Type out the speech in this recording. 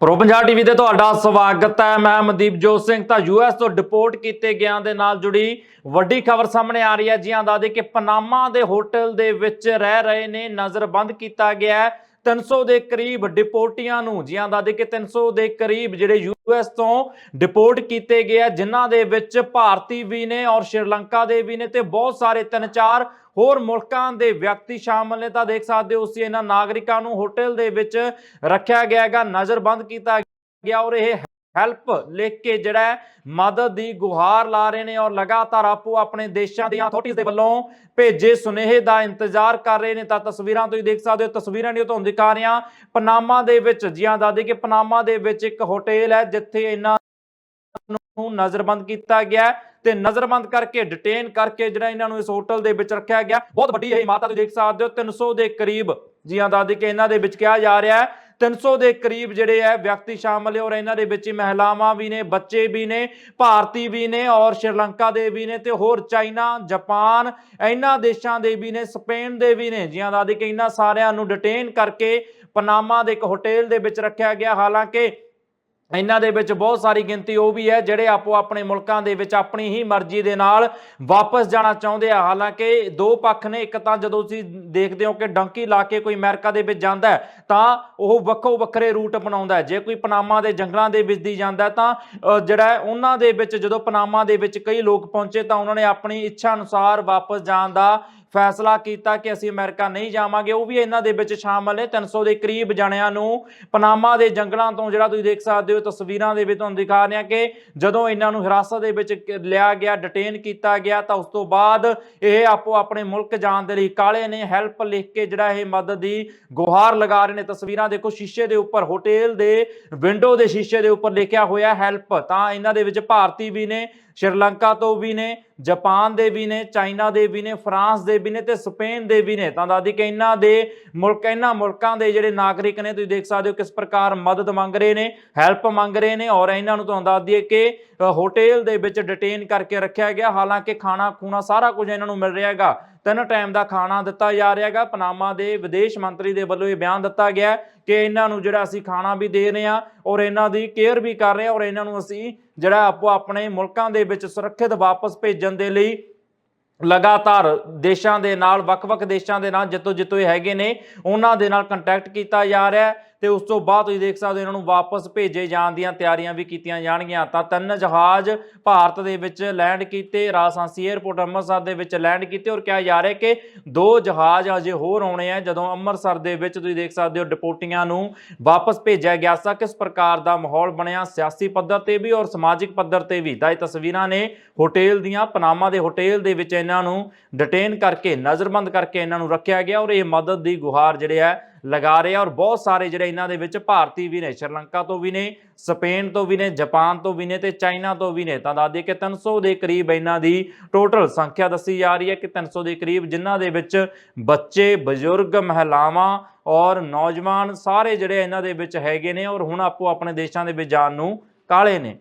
Pro Punjab TV ਤੇ ਤੁਹਾਡਾ ਸਵਾਗਤ ਹੈ। ਮੈਂ ਮਨਦੀਪ ਜੋਤ ਸਿੰਘ, ਤਾਂ ਯੂਐਸ ਤੋਂ ਡਿਪੋਰਟ ਕੀਤੇ ਗਿਆਂ ਦੇ ਨਾਲ ਜੁੜੀ ਵੱਡੀ ਖਬਰ ਸਾਹਮਣੇ ਆ ਰਹੀ ਹੈ। ਜੀ ਆਂਦਾ ਦੇ ਕਿ ਪਨਾਮਾ ਦੇ ਹੋਟਲ ਦੇ ਵਿੱਚ ਰਹਿ ਰਹੇ ਨੇ ਨਜ਼ਰਬੰਦ ਕੀਤਾ ਗਿਆ ਹੈ। 300 ਦੇ ਕਰੀਬ ਡਿਪੋਰਟੀਆਂ ਨੂੰ ਜੀ ਆਂਦਾ ਦੇ ਕਿ 300 ਦੇ ਕਰੀਬ ਜਿਹੜੇ ਯੂਐਸ ਤੋਂ ਡਿਪੋਰਟ ਕੀਤੇ ਗਏ ਆ, ਜਿਨ੍ਹਾਂ ਦੇ ਵਿੱਚ ਭਾਰਤੀ ਵੀ ਨੇ ਔਰ ਸ਼੍ਰੀਲੰਕਾ ਦੇ ਵੀ ਨੇ ਤੇ ਬਹੁਤ ਸਾਰੇ ਤਿੰਨ ਚਾਰ ਹੋਰ ਮੁਲਕਾਂ ਦੇ ਵਿਅਕਤੀ ਸ਼ਾਮਲ ਨੇ। ਤਾਂ ਦੇਖ ਸਕਦੇ ਹੋ ਤੁਸੀਂ ਇਹਨਾਂ ਨਾਗਰਿਕਾਂ ਨੂੰ ਹੋਟਲ ਦੇ ਵਿੱਚ ਰੱਖਿਆ ਗਿਆ ਹੈਗਾ ਨਜ਼ਰਬੰਦ ਕੀਤਾ ਗਿਆ ਔਰ ਇਹ ਹੈਲਪ ਲਿਖ ਕੇ ਜਿਹੜਾ ਮਦਦ ਦੀ ਗੁਹਾਰ ਲਾ ਰਹੇ ਨੇ ਔਰ ਲਗਾਤਾਰ ਆਪੋ ਆਪਣੇ ਦੇਸ਼ਾਂ ਦੀਆਂ ਅਥਾਰਟੀਆਂ ਦੇ ਵੱਲੋਂ ਭੇਜੇ ਸੁਨੇਹੇ ਦਾ ਇੰਤਜ਼ਾਰ ਕਰ ਰਹੇ ਨੇ। ਤਾਂ ਤਸਵੀਰਾਂ ਤੁਸੀਂ ਦੇਖ ਸਕਦੇ ਹੋ, ਤਸਵੀਰਾਂ ਨੇ ਤੁਹਾਨੂੰ ਦਿਖਾ ਰਿਹਾ। ਪਨਾਮਾ ਦੇ ਵਿੱਚ ਜੀਆਂ ਦਾਦੀ ਕਿ ਪਨਾਮਾ ਦੇ ਵਿੱਚ ਇੱਕ ਹੋਟਲ ਹੈ ਜਿੱਥੇ ਇਹਨਾਂ ਨੂੰ ਨਜ਼ਰਬੰਦ ਕੀਤਾ ਗਿਆ ਤੇ ਨਜ਼ਰਬੰਦ ਕਰਕੇ ਡਿਟੇਨ ਕਰਕੇ ਜਿਹੜਾ ਇਹਨਾਂ ਨੂੰ ਇਸ ਹੋਟਲ ਦੇ ਵਿੱਚ ਰੱਖਿਆ ਗਿਆ। ਬਹੁਤ ਵੱਡੀ ਇਹ ਇਮਾਰਤ ਤੁਸੀਂ ਦੇਖ ਸਕਦੇ ਹੋ 300 ਦੇ ਕਰੀਬ ਜੀਆਂ ਦਾਦੀ ਕਿ ਇਹਨਾਂ ਦੇ ਵਿੱਚ ਕਿਹਾ ਜਾ ਰਿਹਾ ਹੈ 300 ਦੇ ਕਰੀਬ ਜਿਹੜੇ ਹੈ ਵਿਅਕਤੀ ਸ਼ਾਮਲ ਹੈ ਔਰ ਇਹਨਾਂ ਦੇ ਵਿੱਚ ਮਹਿਲਾਵਾਂ ਵੀ ਨੇ, ਬੱਚੇ ਵੀ ਨੇ, ਭਾਰਤੀ ਵੀ ਨੇ ਔਰ ਸ਼੍ਰੀਲੰਕਾ ਦੇ ਵੀ ਨੇ ਤੇ ਹੋਰ ਚਾਈਨਾ, ਜਾਪਾਨ, ਇਹਨਾਂ ਦੇਸ਼ਾਂ ਦੇ ਵੀ ਨੇ, ਸਪੇਨ ਦੇ ਵੀ ਨੇ। ਜਿਹਨਾਂ ਦਾ ਦੇ ਕਿ ਇਹਨਾਂ ਸਾਰਿਆਂ ਨੂੰ ਡਿਟੇਨ ਕਰਕੇ ਪਨਾਮਾ ਦੇ ਇੱਕ ਹੋਟਲ ਦੇ ਵਿੱਚ ਰੱਖਿਆ ਗਿਆ। ਹਾਲਾਂਕਿ ਇਹਨਾਂ ਦੇ ਵਿੱਚ ਬਹੁਤ ਸਾਰੀ ਗਿਣਤੀ ਉਹ ਵੀ ਹੈ ਜਿਹੜੇ ਆਪੋ ਆਪਣੇ ਮੁਲਕਾਂ ਦੇ ਵਿੱਚ ਆਪਣੀ ਹੀ ਮਰਜ਼ੀ ਦੇ ਨਾਲ ਵਾਪਸ ਜਾਣਾ ਚਾਹੁੰਦੇ ਆ। ਹਾਲਾਂਕਿ ਦੋ ਪੱਖ ਨੇ, ਇੱਕ ਤਾਂ ਜਦੋਂ ਤੁਸੀਂ ਦੇਖਦੇ ਹੋ ਕਿ ਡੰਕੀ ਲਾ ਕੇ ਕੋਈ ਅਮਰੀਕਾ ਦੇ ਵਿੱਚ ਜਾਂਦਾ ਤਾਂ ਉਹ ਵੱਖੋ ਵੱਖਰੇ ਰੂਟ ਬਣਾਉਂਦਾ ਜੇ ਕੋਈ ਪਨਾਮਾ ਦੇ ਜੰਗਲਾਂ ਦੇ ਵਿੱਚ ਦੀ ਜਾਂਦਾ ਤਾਂ ਜਿਹੜਾ ਉਹਨਾਂ ਦੇ ਵਿੱਚ ਜਦੋਂ ਪਨਾਮਾ ਦੇ ਵਿੱਚ ਕਈ ਲੋਕ ਪਹੁੰਚੇ ਤਾਂ ਉਹਨਾਂ ਨੇ ਆਪਣੀ ਇੱਛਾ ਅਨੁਸਾਰ ਵਾਪਸ ਜਾਣ ਦਾ ਫੈਸਲਾ ਕੀਤਾ ਕਿ ਅਸੀਂ ਅਮਰੀਕਾ ਨਹੀਂ ਜਾਵਾਂਗੇ। ਉਹ ਵੀ ਇਹਨਾਂ ਦੇ ਵਿੱਚ ਸ਼ਾਮਲ ਨੇ। 300 ਦੇ ਕਰੀਬ ਜਣਿਆਂ ਨੂੰ ਪਨਾਮਾ ਦੇ ਜੰਗਲਾਂ ਤੋਂ ਜਿਹੜਾ ਤੁਸੀਂ ਦੇਖ ਸਕਦੇ ਹੋ, ਤਸਵੀਰਾਂ ਦੇ ਵਿੱਚ ਤੁਹਾਨੂੰ ਦਿਖਾ ਰਿਹਾ ਕਿ ਜਦੋਂ ਇਹਨਾਂ ਨੂੰ ਹਿਰਾਸਤ ਦੇ ਵਿੱਚ ਲਿਆ ਗਿਆ, ਡਿਟੇਨ ਕੀਤਾ ਗਿਆ, ਤਾਂ ਉਸ ਤੋਂ ਬਾਅਦ ਇਹ ਆਪੋ ਆਪਣੇ ਮੁਲਕ ਜਾਣ ਦੇ ਲਈ ਕਾਲੇ ਨੇ ਹੈਲਪ ਲਿਖ ਕੇ ਜਿਹੜਾ ਇਹ ਮਦਦ ਦੀ ਗੁਹਾਰ ਲਗਾ ਰਹੇ ਨੇ। ਤਸਵੀਰਾਂ ਦੇਖੋ, ਸ਼ੀਸ਼ੇ ਦੇ ਉੱਪਰ, ਹੋਟਲ ਦੇ ਵਿੰਡੋ ਦੇ ਸ਼ੀਸ਼ੇ ਦੇ ਉੱਪਰ ਲਿਖਿਆ ਹੋਇਆ ਹੈਲਪ। ਤਾਂ ਇਹਨਾਂ ਦੇ ਵਿੱਚ ਭਾਰਤੀ ਵੀ ਨੇ ਸ਼੍ਰੀਲੰਕਾ ਤੋਂ ਵੀ ਨੇ ਜਾਪਾਨ ਦੇ ਵੀ ਨੇ ਚਾਈਨਾ ਦੇ ਵੀ ਨੇ ਫਰਾਂਸ ਦੇ ਵੀ ਨੇ ਤੇ ਸਪੇਨ ਦੇ ਵੀ ਨੇ। ਤਾਂ ਦਾਦੀ ਕਿ ਇਹਨਾਂ ਦੇ ਮੁਲਕ ਇਹਨਾਂ ਮੁਲਕਾਂ ਦੇ ਜਿਹੜੇ ਨਾਗਰਿਕ ਨੇ ਤੁਸੀਂ ਦੇਖ ਸਕਦੇ ਹੋ ਕਿਸ ਪ੍ਰਕਾਰ ਮਦਦ ਮੰਗ ਰਹੇ ਨੇ ਹੈਲਪ ਮੰਗ ਰਹੇ ਨੇ ਔਰ ਇਹਨਾਂ ਨੂੰ ਤੁਹਾਨੂੰ ਦੱਸ ਦਈਏ ਕਿ ਅ, ਹੋਟਲ ਦੇ ਵਿੱਚ ਡਿਟੇਨ ਕਰਕੇ ਰੱਖਿਆ ਗਿਆ। ਹਾਲਾਂਕਿ ਖਾਣਾ ਖੂਣਾ ਸਾਰਾ ਕੁਝ ਇਹਨਾਂ ਨੂੰ ਮਿਲ ਰਿਹਾ ਹੈਗਾ। ਤਿੰਨ ਟਾਈਮ ਦਾ ਖਾਣਾ ਦਿੱਤਾ ਜਾ ਰਿਹਾ ਹੈਗਾ। ਪਨਾਮਾ ਦੇ ਵਿਦੇਸ਼ ਮੰਤਰੀ ਦੇ ਵੱਲੋਂ ਇਹ ਬਿਆਨ ਦਿੱਤਾ ਗਿਆ ਕਿ ਇਹਨਾਂ ਨੂੰ ਜਿਹੜਾ ਅਸੀਂ ਖਾਣਾ ਵੀ ਦੇ ਰਹੇ ਹਾਂ ਔਰ ਇਹਨਾਂ ਦੀ ਕੇਅਰ ਵੀ ਕਰ ਰਹੇ ਹਾਂ ਔਰ ਇਹਨਾਂ ਨੂੰ ਅਸੀਂ ਜਿਹੜਾ ਆਪੋ ਆਪਣੇ ਮੁਲਕਾਂ ਦੇ ਵਿੱਚ ਸੁਰੱਖਿਅਤ ਵਾਪਸ ਭੇਜਣ ਦੇ ਲਈ ਲਗਾਤਾਰ ਦੇਸ਼ਾਂ ਦੇ ਨਾਲ, ਵੱਖ-ਵੱਖ ਦੇਸ਼ਾਂ ਦੇ ਨਾਲ ਜਿੱਤੋਂ ਜਿੱਤੋਂ ਇਹ ਹੈਗੇ ਨੇ। ਉਹਨਾਂ ਦੇ ਨਾਲ ਕੰਟੈਕਟ ਕੀਤਾ ਜਾ ਰਿਹਾ ਤੇ ਉਸ ਤੋਂ ਬਾਅਦ ਤੁਸੀਂ ਦੇਖ ਸਕਦੇ ਹੋ ਇਹਨਾਂ ਨੂੰ ਵਾਪਸ ਭੇਜੇ ਜਾਣ ਦੀਆਂ ਤਿਆਰੀਆਂ ਵੀ ਕੀਤੀਆਂ ਜਾਣਗੀਆਂ। ਤਾਂ ਤਿੰਨ ਜਹਾਜ਼ ਭਾਰਤ ਦੇ ਵਿੱਚ ਲੈਂਡ ਕੀਤੇ ਰਾਜਸਾਂਸੀ 에ਅਰਪੋਰਟ ਅੰਮ੍ਰਿਤਸਰ ਦੇ ਵਿੱਚ ਲੈਂਡ ਕੀਤੇ ਔਰ ਕਿਹਾ ਜਾ ਰਿਹਾ ਕਿ ਦੋ ਜਹਾਜ਼ ਅਜੇ ਹੋਰ ਆਉਣੇ ਆ। ਜਦੋਂ ਅੰਮ੍ਰਿਤਸਰ ਦੇ ਵਿੱਚ ਤੁਸੀਂ ਦੇਖ ਸਕਦੇ ਹੋ ਡਿਪੋਟੀਆਂ ਨੂੰ ਵਾਪਸ ਭੇਜਿਆ ਗਿਆ ਸਾ, ਕਿਸ ਪ੍ਰਕਾਰ ਦਾ ਮਾਹੌਲ ਬਣਿਆ, ਸਿਆਸੀ ਪੱਧਰ ਤੇ ਵੀ ਔਰ ਸਮਾਜਿਕ ਪੱਧਰ ਤੇ ਵੀ। ਤਾਂ ਇਹ ਤਸਵੀਰਾਂ ਨੇ ਹੋਟਲ ਦੀਆਂ, ਪਨਾਮਾ ਦੇ ਹੋਟਲ ਦੇ ਵਿੱਚ ਇਹਨਾਂ ਨੂੰ ਡਿਟੇਨ ਕਰਕੇ, ਨਜ਼ਰਬੰਦ ਕਰਕੇ ਇਹਨਾਂ ਨੂੰ ਰੱਖਿਆ ਗਿਆ ਔਰ ਇਹ ਮਦਦ ਦੀ ਗੁਹਾਰ ਜਿਹੜੇ ਹੈ ਲਗਾ ਰਹੇ ਆ ਔਰ ਬਹੁਤ ਸਾਰੇ ਜਿਹੜੇ ਇਹਨਾਂ ਦੇ ਵਿੱਚ ਭਾਰਤੀ ਵੀ ਨੇ, ਸ਼੍ਰੀਲੰਕਾ ਤੋਂ ਵੀ ਨੇ, ਸਪੇਨ ਤੋਂ ਵੀ ਨੇ, ਜਾਪਾਨ ਤੋਂ ਵੀ ਨੇ ਤੇ ਚਾਈਨਾ ਤੋਂ ਵੀ ਨੇ। ਤਾਂ ਦੱਸਦੇ ਕਿ 300 ਦੇ ਕਰੀਬ ਇਹਨਾਂ ਦੀ ਟੋਟਲ ਸੰਖਿਆ ਦੱਸੀ ਜਾ ਰਹੀ ਹੈ ਕਿ 300 ਦੇ ਕਰੀਬ ਜਿਨ੍ਹਾਂ ਦੇ ਵਿੱਚ ਬੱਚੇ, ਬਜ਼ੁਰਗ, ਮਹਿਲਾਵਾਂ ਔਰ ਨੌਜਵਾਨ ਸਾਰੇ ਜਿਹੜੇ ਇਹਨਾਂ ਦੇ ਵਿੱਚ ਹੈਗੇ ਨੇ ਔਰ ਹੁਣ ਆਪੋ ਆਪਣੇ ਦੇਸ਼ਾਂ ਦੇ ਵਿੱਚ ਜਾਣ ਨੂੰ ਕਾਲੇ ਨੇ।